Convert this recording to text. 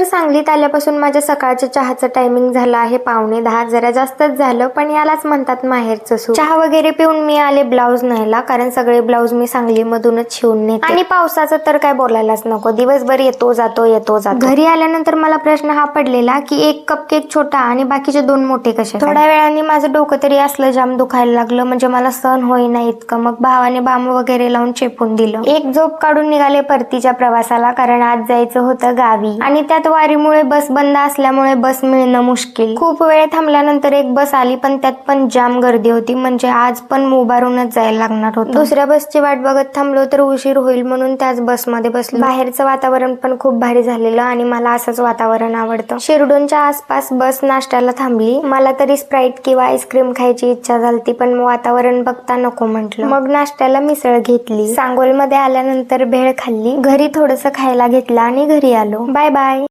तर सांगलीत आल्यापासून माझ्या सकाळच्या चहाचं टायमिंग झालं आहे. पावणे दहा जरा जास्तच झालं पण यालाच म्हणतात माहेरचं सूप चहा वगैरे पिऊन मी आले ब्लाऊज न्यायला कारण सगळे ब्लाऊज मी सांगलीमधूनच शिवून नेते. आणि पावसाचं तर काय बोलायलाच नको दिवसभर येतो जातो येतो जातो. घरी आल्यानंतर मला प्रश्न हा पडलेला की एक कप केक छोटा आणि बाकीचे दोन मोठे कसे? थोड्या वेळाने माझं डोकं तरी असलं जाम दुखायला लागलं म्हणजे मला सहन होईना इतकं. मग भावाने बाम वगैरे लावून चेपून दिलं. एक झोप काढून निघाले परतीच्या प्रवासाला कारण आज जायचं होतं गावी. आणि त्यात वारीमुळे बस बंद असल्यामुळे बस मिळणं मुश्किल. खूप वेळ थांबल्यानंतर एक बस आली पण त्यात पण जाम गर्दी होती. म्हणजे आज पण मोबारूनच जायला लागणार होतं. दुसऱ्या बसची वाट बघत थांबलो तर उशीर होईल म्हणून त्याच बसमध्ये बसलो. बाहेरचं वातावरण पण खूप भारी झालेलं आणि मला असंच वातावरण आवडतं. शिरडोनच्या आसपास बस नाश्त्याला थांबली. मला तरी स्प्राईट किंवा आईस्क्रीम खायची इच्छा झाली पण वातावरण बघता नको म्हटलं. मग नाश्त्याला मिसळ घेतली. सांगोलमध्ये आल्यानंतर भेळ खाल्ली. घरी थोडस खायला घेतलं आणि घरी आलो. Bye bye.